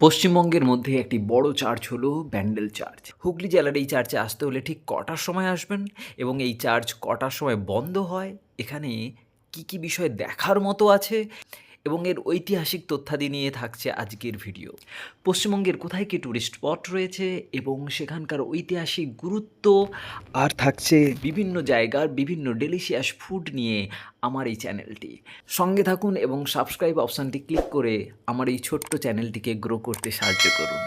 পশ্চিমবঙ্গের মধ্যে একটি বড় চার্চ হলো ব্যান্ডেল চার্চ। হুগলি জেলার এই চার্চে আসতে হলে ঠিক কটার সময় আসবেন? এবং এই চার্চ কটার সময় বন্ধ হয়? এখানে কি কি বিষয় দেখার মতো আছে? এবং এর ঐতিহাসিক তথ্যাদি নিয়ে থাকছে আজকের ভিডিও। পশ্চিমবঙ্গের কোথায় কি ট্যুরিস্ট স্পট রয়েছে এবং সেখানকার ঐতিহাসিক গুরুত্ব? আর থাকছে বিভিন্ন জায়গার বিভিন্ন ডেলিশিয়াস ফুড নিয়ে আমার এই চ্যানেলটি সঙ্গে থাকুন এবং সাবস্ক্রাইব অপশানটি ক্লিক করে আমার এই ছোট্ট চ্যানেলটিকে গ্রো করতে সাহায্য করুন।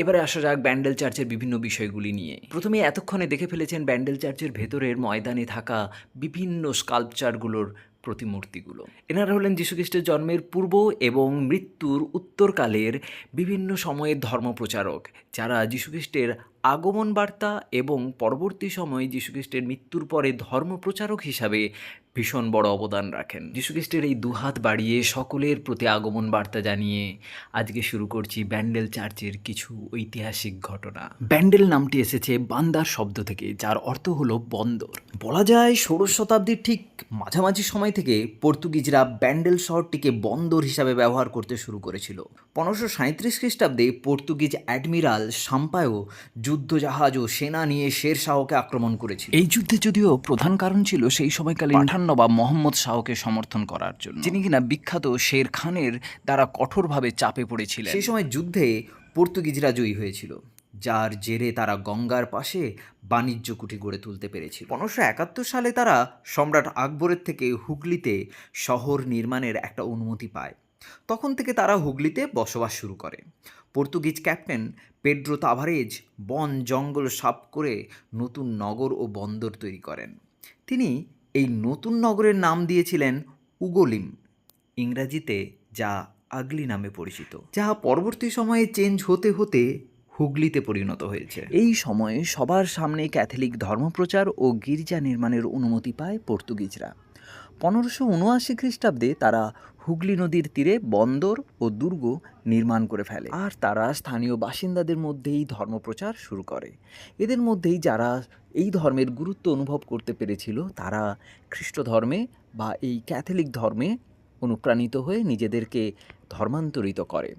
এবারে আসা যাক ব্যান্ডেল চার্চের বিভিন্ন বিষয়গুলি নিয়ে। প্রথমে এতক্ষণে দেখে ফেলেছেন ব্যান্ডেল চার্চের ভেতরের ময়দানে থাকা বিভিন্ন স্কাল্পচারগুলোর প্রতিমূর্তিগুলো। এনারা হলেন যীশুখ্রিস্টের জন্মের পূর্ব এবং মৃত্যুর উত্তরকালের বিভিন্ন সময়ের ধর্মপ্রচারক যারা যীশুখ্রিস্টের আগমন বার্তা এবং পরবর্তী সময়ে যীশুখ্রিস্টের মৃত্যুর পরে ধর্মপ্রচারক হিসাবে ভীষণ বড় অবদান রাখেন। যীশুখ্রিস্টের এই দুহাত বাড়িয়ে সকলের প্রতি আগমন বার্তা জানিয়ে আজকে শুরু করছি ব্যান্ডেল চার্চের কিছু ঐতিহাসিক ঘটনা। ব্যান্ডেল নামটি এসেছে বান্দার শব্দ থেকে, যার অর্থ হলো বন্দর। বলা যায় ষোড়শ শতাব্দীর ঠিক মাঝামাঝি সময় থেকে পর্তুগিজরা ব্যান্ডেল শহরটিকে বন্দর হিসাবে ব্যবহার করতে শুরু করেছিল। পনেরোশো সাঁত্রিশ খ্রিস্টাব্দে পর্তুগিজ অ্যাডমিরাল সাম্পায়ো যুদ্ধজাহাজ ও সেনা নিয়ে শের শাহকে আক্রমণ করেছিল। এই যুদ্ধে যদিও প্রধান কারণ ছিল সেই সময়কালে পাঠান নবাব মোহাম্মদ শাহকে সমর্থন করার জন্য। যিনি কিনা বিখ্যাত শের খানের দ্বারা কঠোরভাবে চাপে পড়েছিলেন। সেই সময় যুদ্ধে পর্তুগিজরা জয়ী হয়েছিল যার জেরে তারা গঙ্গার পাশে বাণিজ্য কুটি গড়ে তুলতে পেরেছিল। পনেরোশো একাত্তর সালে তারা সম্রাট আকবরের থেকে হুগলিতে শহর নির্মাণের একটা অনুমতি পায়। তখন থেকে তারা হুগলিতে বসবাস শুরু করে। পর্তুগিজ ক্যাপ্টেন পেড্রো তাভারেজ বন জঙ্গল সাফ করে নতুন নগর ও বন্দর তৈরি করেন। তিনি এই নতুন নগরের নাম দিয়েছিলেন উগোলিম, ইংরাজিতে যা আগলি নামে পরিচিত, যা পরবর্তী সময়ে চেঞ্জ হতে হতে হুগলিতে পরিণত হয়েছে। এই সময়ে সবার সামনে ক্যাথলিক ধর্মপ্রচার ও গির্জা নির্মাণের অনুমতি পায় পর্তুগিজরা। পনেরোশো উনআশি খ্রিস্টাব্দে তারা হুগলি নদীর তীরে বন্দর ও দুর্গ নির্মাণ করে ফেলে। আর তারা স্থানীয় বাসিন্দাদের মধ্যেই ধর্মপ্রচার শুরু করে। এদের মধ্যেই যারা এই ধর্মের গুরুত্ব অনুভব করতে পেরেছিল, তারা খ্রিস্ট ধর্মে বা এই ক্যাথলিক ধর্মে অনুপ্রাণিত হয়ে নিজেদেরকে ধর্মান্তরিত করে।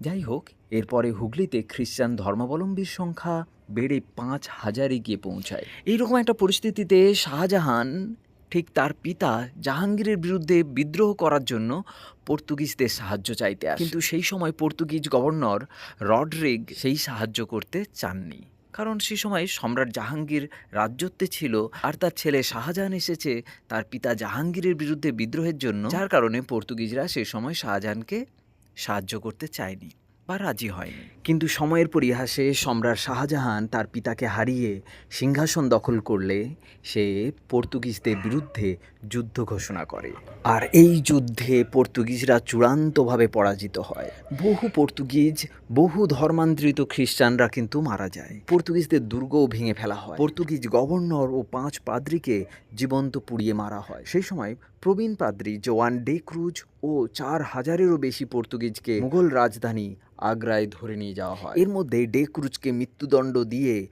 যাই হোক, এরপরে হুগলিতে খ্রিস্টান ধর্মাবলম্বীর সংখ্যা বেড়ে পাঁচ হাজারে গিয়ে পৌঁছায়। এইরকম একটা পরিস্থিতিতে শাহজাহান ঠিক তার পিতা জাহাঙ্গীরের বিরুদ্ধে বিদ্রোহ করার জন্য পর্তুগিজদের সাহায্য চাইতে আসে। কিন্তু সেই সময় পর্তুগিজ গভর্নর রডরিগ সেই সাহায্য করতে চাননি। কারণ সেই সময় সম্রাট জাহাঙ্গীর রাজ্যত্বে ছিল আর তার ছেলে শাহজাহান এসেছে তার পিতা জাহাঙ্গীরের বিরুদ্ধে বিদ্রোহের জন্য। যার কারণে পর্তুগিজরা সেই সময় শাহজাহানকে সাহায্য করতে চায়নি। বা রাজি হয়নি। কিন্তু সময়ের পরিহাসে সম্রাট শাহজাহান তার পিতাকে হারিয়ে সিংহাসন দখল করলে সে পর্তুগিজদের বিরুদ্ধে যুদ্ধ ঘোষণা করে। আর এই যুদ্ধে পর্তুগিজরা চূড়ান্তভাবে পরাজিত হয়। বহু পর্তুগিজ, বহু ধর্মান্তরিত খ্রিস্টানরা কিন্তু মারা যায়। পর্তুগিজদের দুর্গও ভেঙে ফেলা হয়। পর্তুগিজ গভর্নর ও পাঁচ পাদ্রিকে জীবন্ত পুড়িয়ে মারা হয়। সেই সময় প্রবীণ পাদ্রি জোয়ান ডে ক্রুজ ও চার হাজারেরও বেশি পর্তুগিজকে মুঘল রাজধানী আগ্রায় ধরে নিয়ে যাওয়া হয়। এর মধ্যে ডে ক্রুজকে মৃত্যুদণ্ড দিয়ে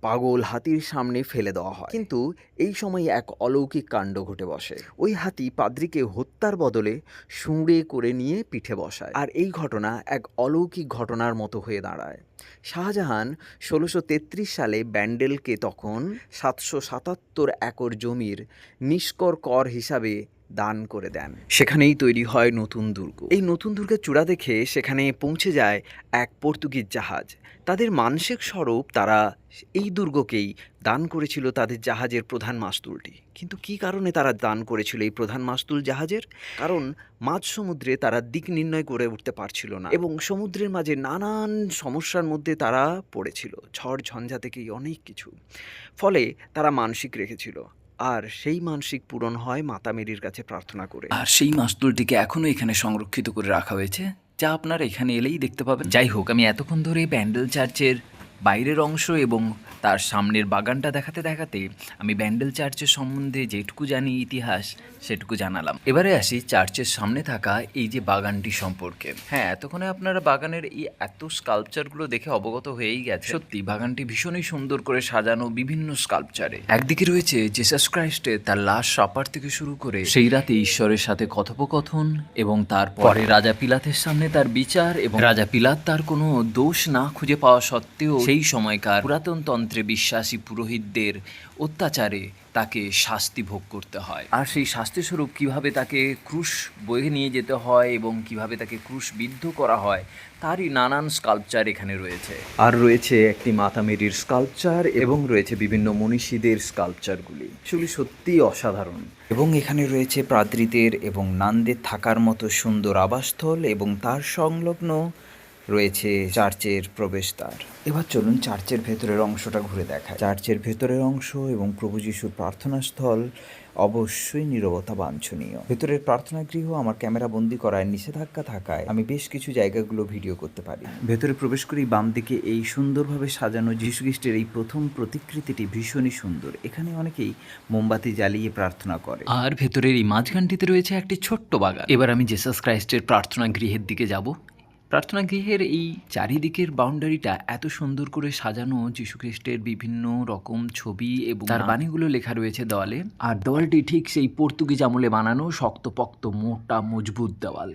পাগল হাতির সামনে ফেলে দেওয়া হয়। কিন্তু এই সময় এক অলৌকিক কাণ্ড ঘটে বসে। ওই হাতি পাদ্রিকে হত্যার বদলে শুঁড়ে করে নিয়ে পিঠে বসায়। আর এই ঘটনা এক অলৌকিক ঘটনার মতো হয়ে দাঁড়ায়। শাহজাহান ষোলোশো তেত্রিশ সালে ব্যান্ডেলকে তখন সাতশো সাতাত্তর একর জমির নিষ্কর কর হিসাবে দান করে দেন। সেখানেই তৈরি হয় নতুন দুর্গ। এই নতুন দুর্গের চূড়া দেখে সেখানে পৌঁছে যায় এক পর্তুগিজ জাহাজ। তাদের মানসিক স্বরূপ তারা এই দুর্গকেই দান করেছিল তাদের জাহাজের প্রধান মাস্তুলটি। কিন্তু কি কারণে তারা দান করেছিল এই প্রধান মাস্তুল জাহাজের? কারণ মাঝ সমুদ্রে তারা দিক নির্ণয় করে উঠতে পারছিল না এবং সমুদ্রের মাঝে নানান সমস্যার মধ্যে তারা পড়েছিল। ঝড় ঝঞ্ঝা থেকেই অনেক কিছু। ফলে তারা মানসিক রেখেছিল। আর সেই মানসিক পূরণ হয় মাতা মেরির কাছে প্রার্থনা করে। আর সেই মাস্তুলটিকে এখনও এখানে সংরক্ষিত করে রাখা হয়েছে। যা আপনারা এখানে এলেই দেখতে পাবেন। যাই হোক, আমি এতক্ষণ ধরে ব্যান্ডেল চার্চের বাইরের অংশ এবং তার সামনের বাগানটা দেখাতে দেখাতে আমি ব্যান্ডেল চার্চের সম্বন্ধে যেটুকু জানি ইতিহাস সেটুকু জানালাম। এবারে আসি চার্চের সামনে থাকা এই যে বাগানটি সম্পর্কে। হ্যাঁ এতক্ষণে আপনারা বাগানের এই এত স্কাল্পচারগুলো দেখে অবগত হয়েই গেছে সত্যি বাগানটি ভীষণই সুন্দর করে সাজানো বিভিন্ন স্কাল্পচারে। একদিকে রয়েছে জেসাস ক্রাইস্টের তার লাশ সাপার থেকে শুরু করে সেই রাতে ঈশ্বরের সাথে কথোপকথন এবং তারপরে রাজা পিলাতের সামনে তার বিচার এবং রাজা পিলাত তার কোনো দোষ না খুঁজে পাওয়া সত্ত্বেও সেই সময়কার পুরাতন তন্ত্রে বিশ্বাসী পুরোহিতদের অত্যাচারে তাকে শাস্তি ভোগ করতে হয়। আর সেই শাস্তি স্বরূপ কীভাবে তাকে ক্রুশ বয়ে নিয়ে যেতে হয় এবং কীভাবে তাকে ক্রুশ বিদ্ধ করা হয় তারই নানান স্কাল্পচার এখানে রয়েছে। আর রয়েছে একটি মাতা মেরির স্কাল্পচার এবং রয়েছে বিভিন্ন মনীষীদের স্কাল্পচারগুলি। সেগুলি সত্যিই অসাধারণ। এবং এখানে রয়েছে প্রাদ্রিতের এবং নান্দের থাকার মতো সুন্দর আবাসস্থল এবং তার সংলগ্ন রয়েছে চার্চের প্রবেশদ্বার। এবার চলুন চার্চের ভেতরের অংশটা ঘুরে দেখা চার্চের ভেতরের অংশ এবং প্রভু যিশুর প্রার্থনা স্থল অবশ্যই নীরবতা বাঞ্ছনীয়। ভেতরের প্রার্থনা গৃহ আমার ক্যামেরা বন্দি করায় নিষেধাজ্ঞা থাকায় আমি বেশ কিছু জায়গাগুলো ভিডিও করতে পারি। ভেতরে প্রবেশ করেই বাম দিকে এই সুন্দরভাবে সাজানো যীশু খ্রিস্টের এই প্রথম প্রতিকৃতিটি ভীষণই সুন্দর। এখানে অনেকেই মোমবাতি জ্বালিয়ে প্রার্থনা করে। আর ভেতরের এই মাঝখানটিতে রয়েছে একটি ছোট্ট বাগান। এবার আমি জেসাস ক্রাইস্টের প্রার্থনা গৃহের দিকে যাব। প্রার্থনা গৃহের এই চারিদিকের বাউন্ডারিটা এত সুন্দর করে সাজানো যীশুখ্রিস্টের বিভিন্ন রকম ছবি এবং তার বাণীগুলো লেখা রয়েছে দেওয়ালে আর দেওয়ালটি ঠিক সেই পর্তুগিজ আমলে বানানো শক্তপোক্ত মোটা মজবুত দেওয়াল।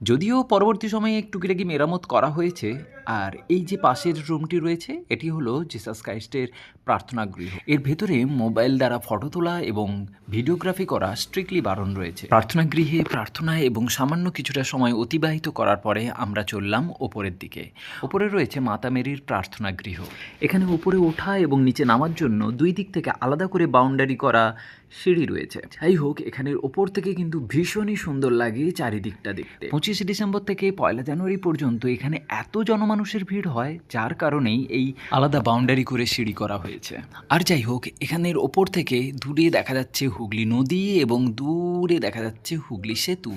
যদিও পরবর্তী সময়ে একটু কিরাকি মেরামত করা হয়েছে, আর এই যে পাশের রুমটি রয়েছে, এটি হলো জিসাস ক্রাইস্টের প্রার্থনা গৃহ। এর ভেতরে মোবাইল দ্বারা ফটো তোলা এবং ভিডিওগ্রাফি করা স্ট্রিক্টলি বারণ রয়েছে। প্রার্থনা গৃহে প্রার্থনা এবং সামান্য কিছুটা সময় অতিবাহিত করার পরে আমরা চললাম ওপরের দিকে। ওপরে রয়েছে মাতা মেরির প্রার্থনা গৃহ। এখানে উপরে ওঠা এবং নিচে নামার জন্য দুই দিক থেকে আলাদা করে বাউন্ডারি করা সিঁড়ি রয়েছে। যাই হোক, এখানের ওপর থেকে কিন্তু ভীষণই সুন্দর লাগে চারিদিকটা দেখতে। পঁচিশে ডিসেম্বর থেকে পয়লা জানুয়ারি পর্যন্ত এখানে এত জনমানুষের ভিড় হয়, যার কারণেই এই আলাদা বাউন্ডারি করে সিঁড়ি করা হয়েছে। আর যাই হোক, এখানের ওপর থেকে দূরে দেখা যাচ্ছে হুগলি নদী এবং দূরে দেখা যাচ্ছে হুগলি সেতু।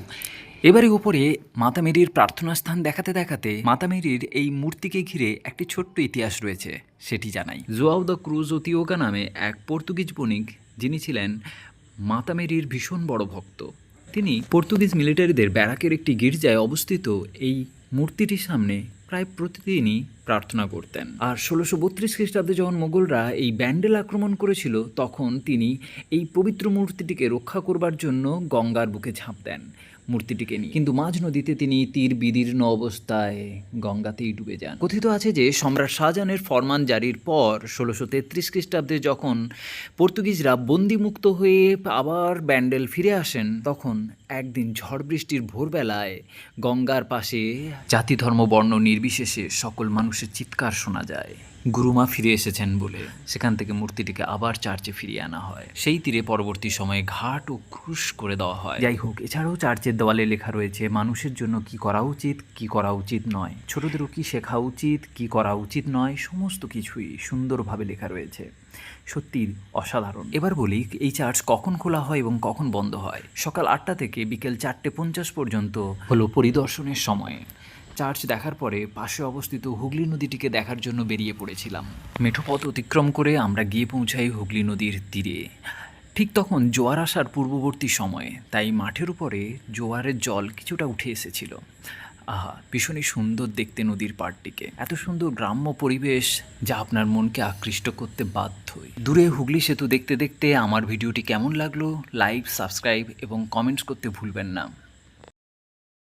এবারে উপরে মাতা মেরির প্রার্থনা স্থান দেখাতে দেখাতে মাতা মেরির এই মূর্তিকে ঘিরে একটি ছোট্ট ইতিহাস রয়েছে, সেটি জানাই। জোয়াও দ্য ক্রুজ ওতিওকা নামে এক পর্তুগিজ বণিক যিনি ছিলেন মাতামেরির ভীষণ বড় ভক্ত। তিনি পর্তুগিজ মিলিটারিদের ব্যারাকের একটি গির্জায় অবস্থিত এই মূর্তিটির সামনে প্রায় প্রতিদিনই প্রার্থনা করতেন। আর ষোলোশো বত্রিশ খ্রিস্টাব্দে যখন মোগলরা এই ব্যান্ডেল আক্রমণ করেছিল, তখন তিনি এই পবিত্র মূর্তিটিকে রক্ষা করবার জন্য গঙ্গার বুকে ঝাঁপ দেন। মূর্তিটিকে নিয়ে। কিন্তু মাঝ নদীতে তিনি তীর বিদীর্ণ অবস্থায় গঙ্গাতেই ডুবে যান। কথিত আছে যে, সম্রাট শাহজাহানের ফরমান জারির পর ষোলোশো তেত্রিশ খ্রিস্টাব্দে যখন পর্তুগিজরা বন্দিমুক্ত হয়ে আবার ব্যান্ডেল ফিরে আসেন, তখন একদিন ঝড় বৃষ্টির ভোরবেলায় গঙ্গার পাশে জাতি ধর্ম বর্ণ নির্বিশেষে সকল মানুষের চিৎকার শোনা যায়। গুরুমা ফিরে এসেছেন বলে সেখান থেকে মূর্তিটিকে আবার চার্চে ফিরিয়ে আনা হয়। সেই তীরে পরবর্তী সময়ে ঘাট ও ক্রুশ করে দেওয়া হয়। যাই হোক, এছাড়াও চার্চের দেওয়ালে লেখা রয়েছে, মানুষের জন্য কি করা উচিত, কি করা উচিত নয়। ছোটদেরও কি শেখা উচিত, কি করা উচিত নয়, সমস্ত কিছুই সুন্দরভাবে লেখা রয়েছে। সত্যি অসাধারণ। এবার বলি, এই চার্চ কখন খোলা হয় এবং কখন বন্ধ হয়? সকাল আটটা থেকে বিকেল চারটে পঞ্চাশ পর্যন্ত হলো পরিদর্শনের সময়। চার্চ দেখার পরে পাশে অবস্থিত হুগলি নদীটিকে দেখার জন্য বেরিয়ে পড়েছিলাম। মেঠোপথ অতিক্রম করে আমরা গিয়ে পৌঁছাই হুগলি নদীর তীরে। ঠিক তখন জোয়ার আসার পূর্ববর্তী সময়ে, তাই মাঠের উপরে জোয়ারের জল কিছুটা উঠে এসেছিল। আহা, ভীষণই সুন্দর দেখতে নদীর পাড়টিকে। এত সুন্দর গ্রাম্য পরিবেশ যা আপনার মনকে আকৃষ্ট করতে বাধ্যই দূরে হুগলি সেতু দেখতে দেখতে আমার ভিডিওটি কেমন লাগল, লাইক, সাবস্ক্রাইব এবং কমেন্টস করতে ভুলবেন না।